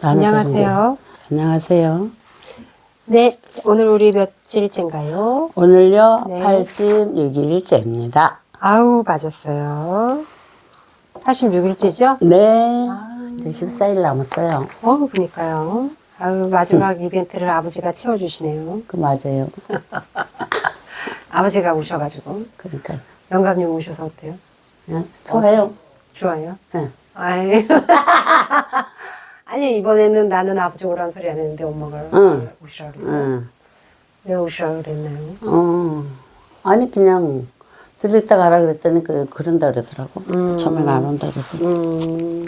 안녕하세요. 안녕하세요. 네, 오늘 우리 며칠째인가요? 오늘요 네. 86일째입니다. 아우, 맞았어요. 86일째죠? 네. 아. 이제 14일 남았어요. 어, 그니까요. 아우, 마지막 이벤트를 아버지가 채워주시네요. 그 맞아요. 아버지가 오셔가지고. 그러니까 영감님 오셔서 어때요? 예, 좋아요. 좋아요? 예. 아이. 아니, 이번에는 나는 아버지 오라는 소리 안 했는데 엄마가 응. 오시라 그랬어요. 응. 왜 오시라 그랬나요? 어. 아니 그냥 들렸다 가라 그랬더니 그 그런다 그러더라고. 음. 처음엔 안 온다 음,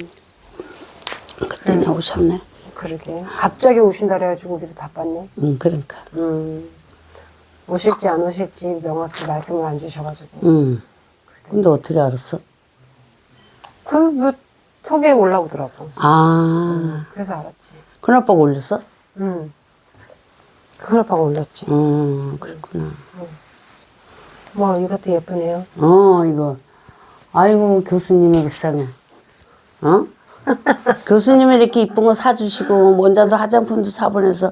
그랬더니 오셨네. 그러게. 갑자기 오신다 그래가지고 그래서 바빴네. 응, 그러니까. 음, 오실지 안 오실지 명확히 말씀을 안 주셔가지고. 응. 근데 어떻게 알았어? 그, 뭐, 톡에 올라오더라고. 아, 그래서 알았지. 큰 아빠가 올렸어? 음. 그걸 봐 올렸지. 음, 그렇구나. 뭐, 이것도 예쁘네요. 어, 이거. 아이고, 교수님이 불쌍해. 어? 교수님이 이렇게 이쁜 거 사주시고, 먼저도 화장품도 사보내서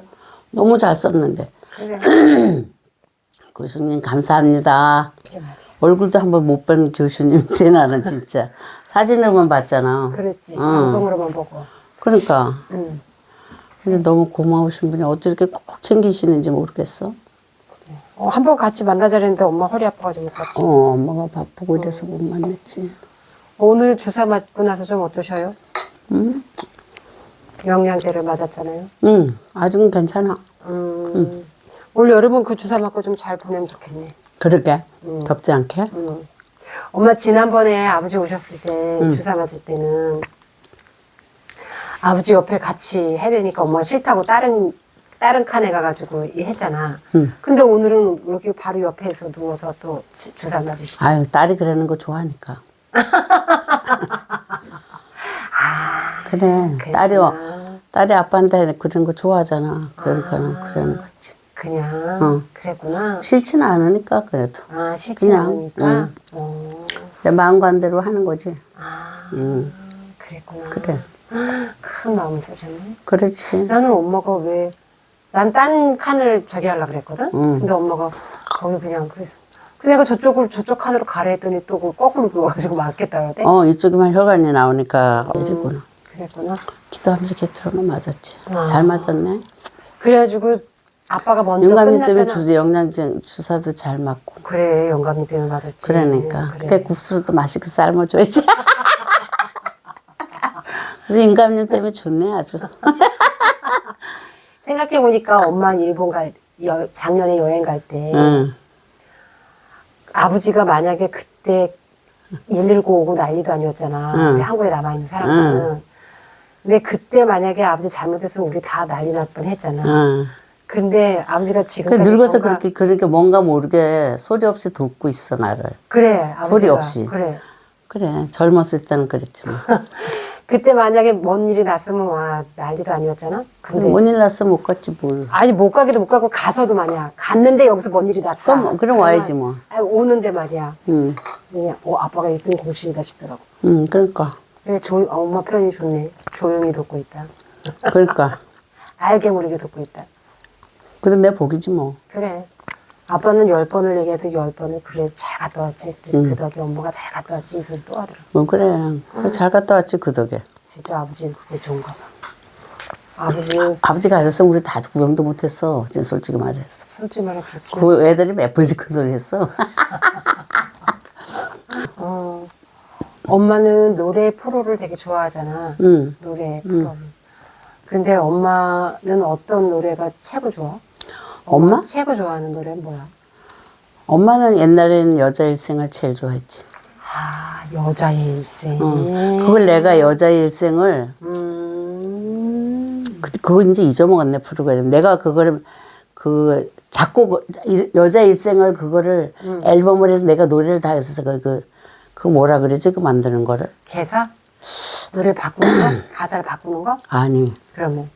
너무 잘 썼는데. 그래. 교수님, 감사합니다. 말이야. 얼굴도 한번 못 본 교수님인데, 나는 진짜. 사진으로만 봤잖아. 그랬지. 응. 방송으로만 보고. 그러니까. 응. 근데 너무 고마우신 분이 어찌 이렇게 꼭 챙기시는지 모르겠어. 어, 한 번 같이 만나자 했는데 엄마 허리 아파가지고 못 갔지. 어, 엄마가 바쁘고 이래서 못 만났지. 오늘 주사 맞고 나서 좀 어떠셔요? 응? 영양제를 맞았잖아요. 응, 아직은 괜찮아. 음. 올 여름은 그 주사 맞고 좀 잘 보내면 좋겠네. 그러게. 덥지 않게? 음. 엄마 지난번에 아버지 오셨을 때 주사 맞을 때는 아버지 옆에 같이 해내니까 엄마가 싫다고 다른 다른 칸에 가가지고 이 했잖아. 응. 근데 오늘은 이렇게 바로 옆에서 누워서 또 주- 주사 맞으시. 아유, 딸이 그러는 거 좋아하니까. 그래, 딸이, 그랬구나. 딸이 아빠한테 그런 거 좋아하잖아. 그러니까는 그러는 거지. 그냥 어. 그랬구나. 싫지는 않으니까, 그래도. 아 싫지 그냥, 않으니까. 응. 어. 내 마음관대로 하는 거지. 아 응, 그랬구나. 그래. 큰 마음을 쓰셨네. 그렇지. 나는 엄마가 왜, 난 딴 칸을 저기 하려고 그랬거든? 응. 근데 엄마가 거기 그냥 그래서. 근데 내가 저쪽을 저쪽 칸으로 가라 했더니 또 거꾸로 누워가지고 맞겠다 그러대? 어, 이쪽에만 혈관이 나오니까 이랬구나. 그랬구나. 기도하면서 개트로는 맞았지. 아. 잘 맞았네. 그래가지고 아빠가 먼저 영감님 때문에 끝났잖아. 주, 영양제 주사도 잘 맞고. 그래, 영감님 때문에 맞았지. 그러니까. 그래. 그래. 국수를 또 맛있게 삶아줘야지. 그래서 영감님 때문에 좋네, 아주. 생각해 보니까 엄마 일본 갈, 여, 작년에 여행 갈 때, 응. 아버지가 만약에 그때 119 오고 난리도 아니었잖아. 응. 우리 한국에 남아 있는 사람들은. 근데 그때 만약에 아버지 잘못했으면 우리 다 난리 날 뻔 했잖아. 응. 근데 아버지가 그 지금까지 늙어서 건강- 그렇게, 그렇게 뭔가 모르게 소리 없이 돕고 있어, 나를. 그래 아버지가 소리 없이. 그래 그래, 젊었을 때는 그랬지 뭐. 그때 만약에 뭔 일이 났으면 와 난리도 아니었잖아 근데 뭔 일 났으면 못 갔지, 뭘. 아니 못 가기도 못 가고 가서도 말이야 갔는데 여기서 뭔 일이 났다 그럼, 그럼 와야지 뭐. 아니, 오는데 말이야 응. 그냥 어 아빠가 1등 공신이다 싶더라고 응, 그러니까. 그래 조, 어, 엄마 표현이 좋네 조용히 돕고 있다 그러니까. 알게 모르게 돕고 있다 그래도 내 복이지 뭐. 그래 아빠는 열 번을 얘기해도 열 번을 그래 잘 갔다 왔지 그, 음. 그 덕에 엄마가 잘 갔다 왔지 이 소리 또 하더라 뭐, 그래. 잘 갔다 왔지, 그 덕에. 진짜 아버지 그게 좋은가 봐 아버지 아버지 가셨으면 우리 다 구경도 못했어. 진짜 솔직히 말해서. 솔직히 말해 좋지 그 애들이 몇 번씩 큰 소리 했어. 어. 엄마는 노래 프로를 되게 좋아하잖아. 응. 노래 프로. 근데 엄마는 어떤 노래가 최고 좋아? 엄마? 최고 좋아하는 노래 는 뭐야? 엄마는 옛날에는 여자 일생을 제일 좋아했지. 아, 여자의 일생. 어. 그걸 내가 여자 일생을 음. 그, 그걸 이제 잊어먹었네 프로그램. 내가 그걸 그 작곡 일- 여자 일생을 그거를 앨범을 해서 내가 노래를 다 해서 그, 그, 그 뭐라 그러지 그 만드는 거를 개사? 노래 바꾸는 거? 가사를 바꾸는 거? 아니 그러면.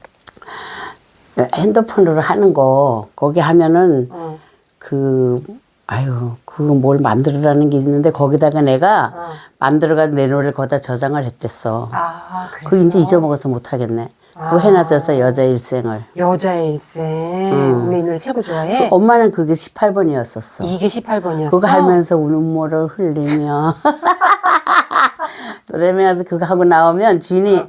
핸드폰으로 하는 거 거기 하면은 어. 그 아유 그거 뭘 만들으라는 게 있는데 거기다가 내가 어. 만들어가지고 내 노래를 거기다 저장을 했댔어. 아. 그거 이제 잊어먹어서 못 하겠네. 그거 해놨어서 여자 일생을. 여자의 일생. 엄마 이 노래 최고 좋아해? 엄마는 그게 18번이었었어. 이게 18번이었어? 그거 하면서 눈물을 흘리며 노래면서 그거 하고 나오면 주인이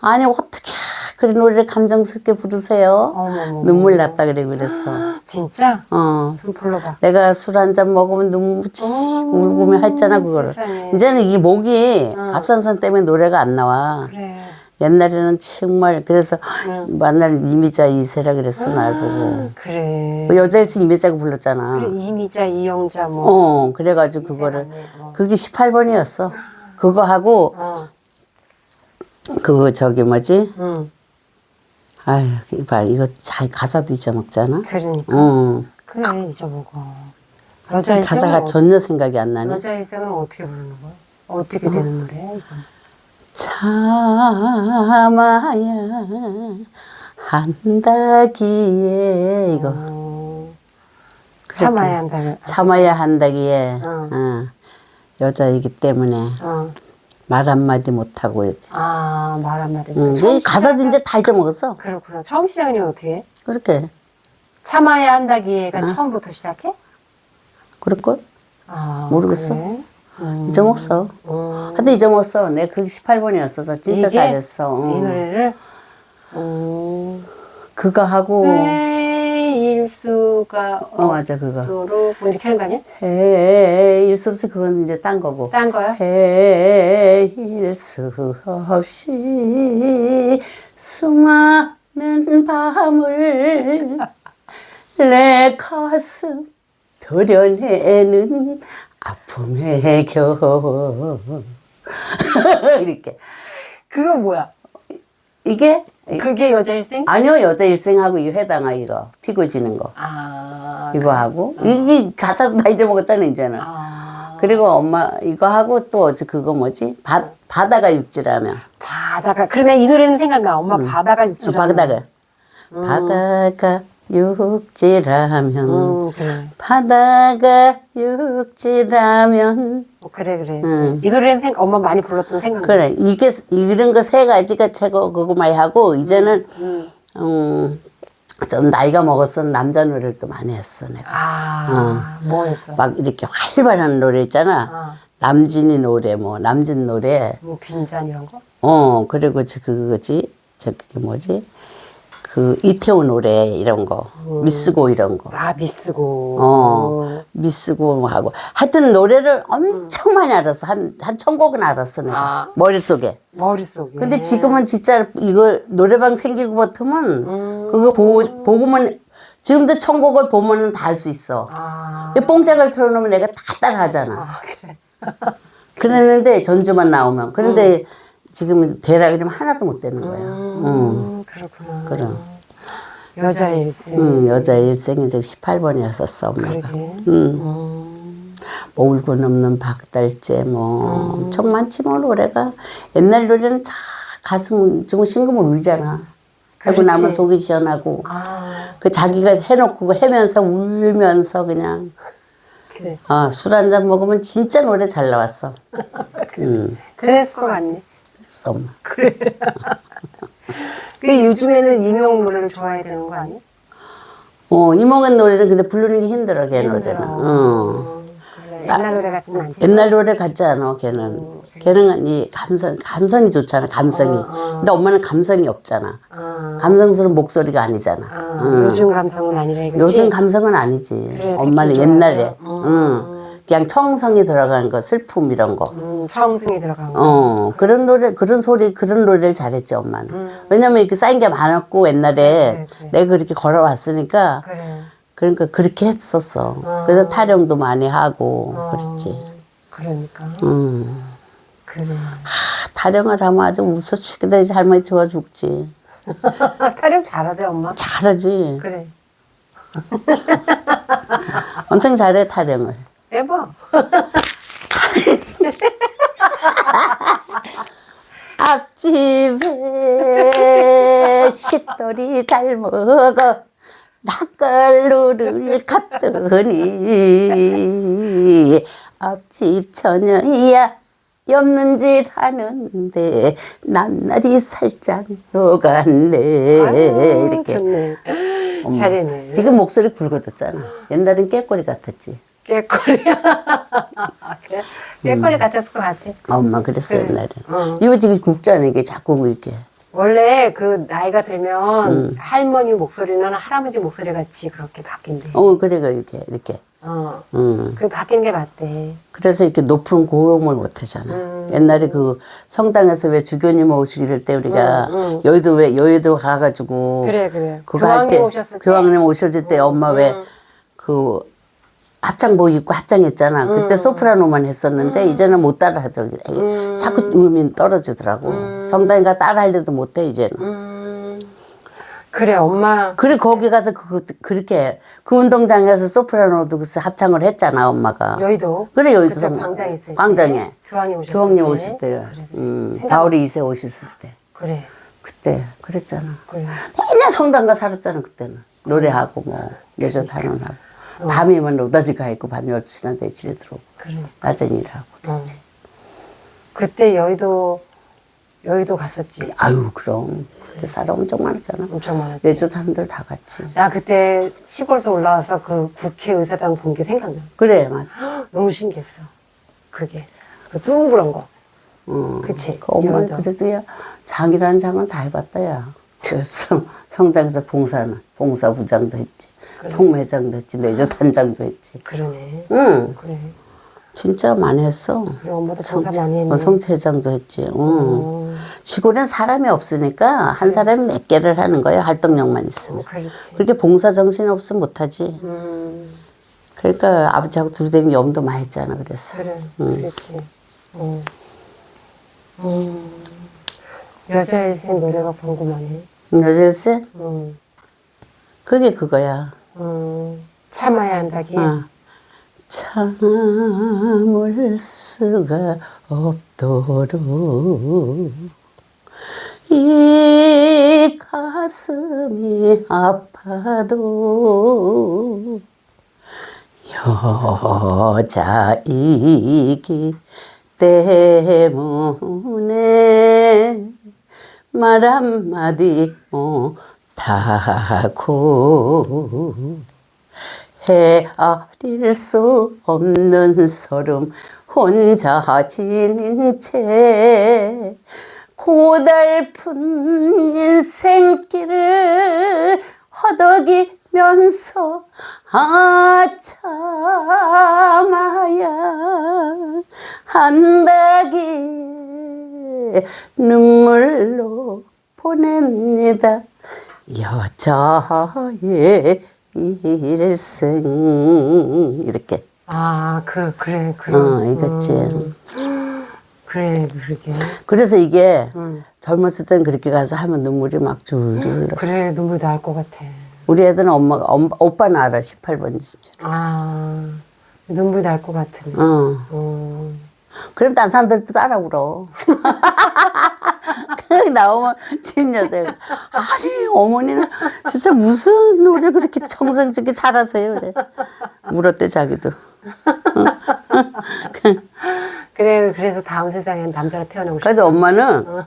아니 어떻게 그런 노래를 감정스럽게 부르세요? 어머머머. 눈물 났다 그래 그랬어. 진짜? 어. 좀 불러봐. 내가 술 한 잔 먹으면 눈물 치 울고며 했잖아 그거를. 세상에. 이제는 이 목이 갑상선 때문에 노래가 안 나와. 그래. 옛날에는 정말 그래서 만날 이미자 이세라 그랬어 날 보고. 그래. 뭐 여자 일생 이미자고 불렀잖아. 그래, 이미자, 이영자, 뭐. 어 그래가지고 그거를 이세라네, 뭐. 그게 18번이었어. 그거 하고 어. 그 저기 뭐지? 응. 아유 이봐 이거 잘 가사도 잊어먹잖아. 그러니까. 응. 그래, 잊어먹어. 여자 가사가 어- 전혀 생각이 안 나네. 여자 일생은 어떻게 부르는 거야? 어떻게 되는 노래야, 이건? 참아야 한다기에 이거 어, 참아야 한다. 참아야 한다기에 어. 어, 여자이기 때문에 어. 말 한마디 못하고 아, 말 한마디. 응, 처음 이 가사도 시작은- 이제 다 잊어먹었어 그렇구나. 처음 시작은 어떻게 해? 그렇게 참아야 한다기에가 처음부터 시작해? 그럴걸? 아, 모르겠어. 그래? 음. 잊어먹었어 음. 근데 잊어먹었어 내가 그게 18번이었어서 진짜 이게 잘했어 응. 이 노래를 음. 그거 하고 해 일 수가 어 맞아 그거 없도록 뭐 이렇게 하는 거 아니야? 해일 수 없이 그건 이제 딴 거고 딴 거야? 해일 수 없이 수많은 밤을 내 가슴 도려내는 아픔의 겨 이렇게 그거 뭐야? 이게 그게 여자 일생? 아니요 여자 일생하고 이 회당아 이거. 피고 지는 거. 아, 이거 하고. 이게 가사도 다 잊어먹었잖아 이제는. 아, 그리고 엄마 이거 하고 또 어제 그거 뭐지? 바, 바다가 육지라면. 바다가. 그러네 이 노래는 생각나. 엄마 바다가 육지라. 바다가. 바다가 육지라면 음, 그래. 바다가 육지라면 어, 그래 그래. 음. 이 노래는 생각 엄마 많이 불렀던 생각. 나. 그래 이게 이런 거 세 가지가 최고 그거 많이 하고 이제는 음. 음, 좀 나이가 먹어서 남자 노래를 또 많이 했어 내가 아, 뭐 했어? 막 이렇게 활발한 노래 있잖아 아, 남진이 노래 뭐 남진 노래 뭐 빈잔 이런 거? 어 그리고 저 그거지 저 그게 뭐지 그 이태원 노래 이런 거 미스고 이런 거 아, 미스고. 어, 미스고 하고 하여튼 노래를 엄청 많이 알았어. 한, 한 천 곡은 알았어, 내가. 아. 머릿속에. 머릿속에. 근데 지금은 진짜 이거 노래방 생기고부터는 그거 보고, 보고만, 지금도 천곡을 보면은 다 할 수 있어. 아, 이 뽕짝을 틀어놓으면 내가 다 따라 하잖아. 아 그래. 그랬는데 전주만 나오면. 그런데 지금은 되라 그러면 하나도 못 되는 거야. 응. 음, 그렇구나. 그럼. 여자 일생. 응, 여자 일생이 이제 18번이었었어, 엄마가. 그러게. 응. 음, 뭐 울고 넘는 박달재 뭐 엄청 많지 뭐 노래가 옛날 노래는 다 가슴 좀 싱금을 울잖아. 그렇지. 나면 속이 시원하고 아, 그 자기가 해놓고 해면서 울면서 그냥 그래. 어, 술한 잔 먹으면 진짜 노래 잘 나왔어. 음, 그랬을 것 같네. 그랬어 엄마. 그 요즘에는 이명 노래를 좋아해야 되는 거 아니야? 어 이몽은 노래는 근데 부르는 게 힘들어 걔 노래는. 어. 음, 그래. 옛날 노래 같지는 않지. 옛날 노래 같지 않아 걔는. 걔는 이 감성 감성이 좋잖아 감성이. 근데 엄마는 감성이 없잖아. 아, 감성스러운 목소리가 아니잖아. 아, 요즘 감성은 아니라 이거지. 요즘 감성은 아니지. 그래, 엄마는 옛날에. 응. 그냥 청성이 들어간 거, 슬픔 이런 거. 음, 청승이 들어간 거. 어, 그런 노래, 그런 소리, 그런 노래를 잘했지, 엄마는. 음. 왜냐면 이렇게 쌓인 게 많았고, 옛날에. 그래, 그래. 내가 그렇게 걸어왔으니까. 그래. 그러니까 그렇게 했었어. 그래서 타령도 많이 하고, 그랬지. 그러니까. 음. 그래. 하, 타령을 하면 아주 웃어 죽겠다. 이제 할머니 좋아 죽지. 타령 잘하대, 엄마. 잘하지. 그래. 엄청 잘해, 타령을. 해봐. 앞집에 shit돌이 잘 먹어 낯걸루를 갔더니 앞집 처녀야 였는지 하는데 낱날이 살짝 녹았네 아유, 이렇게 좋네. 잘했네. 지금 목소리 굵어졌잖아 옛날엔 깨꼬리 같았지 깨꼬리. 그래? 깨꼬리 같았을 것 같아. 엄마 그랬어 그래. 옛날에 어. 이거 지금 굵잖아 이게 자꾸 뭐 이렇게 원래 그 나이가 들면 음. 할머니 목소리는 할아버지 목소리 같이 그렇게 바뀐대. 어 그래가 이렇게 이렇게 어. 음. 그 바뀌는 게 맞대. 그래서 이렇게 높은 고음을 못 하잖아. 음. 옛날에 그 성당에서 왜 주교님 오시기를 때 우리가 음, 음. 여의도 왜 여의도 가가지고 그래, 그래. 그거 교황님 때, 오셨을 때. 교황님 오셨을 때 엄마 음. 왜그 합창복 입고 합창했잖아. 그때 음. 소프라노만 했었는데 이제는 못 따라 하더라고. 자꾸 음이 떨어지더라고. 성당에 가 따라 하려도 못해 이제는. 음. 그래, 엄마. 그래 거기 가서 그 그렇게 그 운동장에서 소프라노도 그래서 합창을 했잖아 엄마가. 여의도. 그래 여의도 그때 성- 광장에 있을 때. 광장에 교황님 오셨을 교황님 때. 오실 때, 그래. 음, 생각- 바울이 2세 오셨을 때 그래. 그때 그랬잖아. 그래. 맨날 성당 가 살았잖아 그때는 노래하고 뭐 여자 단원하고 밤이면 노다지 가 있고 밤 12시나 내 집에 들어오고 그래. 낮은 일하고 그랬지. 그때 여의도, 여의도 갔었지. 아유 그럼 그때 사람 엄청 많았잖아. 엄청 많았지. 내주 사람들 다 같이. 나 그때 시골에서 올라와서 그 국회의사당 본 게 생각나. 그래 맞아. 너무 신기했어. 그게. 그 둥그런 거. 어, 그치. 그 엄마 여의도. 그래도 야 장이라는 장은 다 해봤다 야. 그래서 성당에서 봉사는 봉사 부장도 했지. 성매장도 했지. 내주 단장도 했지. 그러네. 응. 그래. 진짜 많이 했어. 그래, 엄마도 봉사 많이 했네. 어, 성체장도 했지. 응. 어, 시골엔 사람이 없으니까 한 사람이 몇 개를 하는 거야. 활동력만 있으면. 그렇지. 그렇게 봉사 정신이 없으면 못하지. 음, 그러니까 아버지하고 둘이 되면 염도 많이 했잖아. 그래서. 그래. 그랬지. 어. 음. 여자 일생 노래가 궁금하네. 여자일세? 음, 그게 그거야. 음, 참아야 한다기. 어. 참을 수가 없도록 이 가슴이 아파도 여자이기 때문에 말 한마디 못 하고 헤아릴 수 없는 서름 혼자 지닌 채 고달픈 인생길을 허덕이면서 아 참아야 한다기에 눈물로 보냅니다 여자의 일생 이렇게 아, 그, 그래, 그래. 어 이거지 그래, 그러게. 그래서 이게 음. 젊었을 땐 그렇게 가서 하면 눈물이 막 줄줄 흘렀어 그래, 눈물 날 것 같아. 우리 애들은 엄마가 엄, 오빠는 알아 18번지 아, 눈물 날 것 같으네. 어 어. 그럼 딴 사람들도 따라 울어 그 나오면 진 여자가 아니 어머니는 진짜 무슨 노래를 그렇게 청성스럽게 잘하세요 그래 울었대 자기도 그래, 그래서 다음 세상엔 남자로 태어나고 싶어. 그래서 엄마는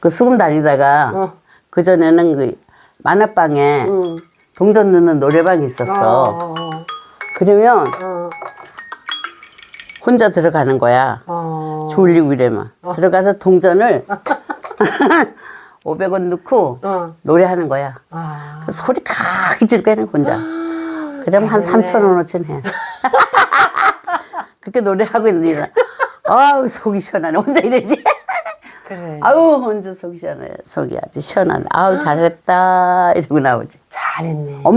그 수금 다니다가 어. 그 전에는 그 만화방에 응. 동전 넣는 노래방이 있었어. 어, 그러면 어, 혼자 들어가는 거야. 어. 졸리고 이래면 들어가서 동전을 500원 넣고 어. 노래하는 거야. 아, 그 소리 크게 해는 혼자. 그러면 한 3천 원어치는 해. 그렇게 노래하고 있는 일은 아우 속이 시원하네. 혼자 이래지. 그래. 아우 혼자 속이 시원해. 속이 아주 시원하네. 아우 잘했다 이러고 나오지. 잘했네. 엄마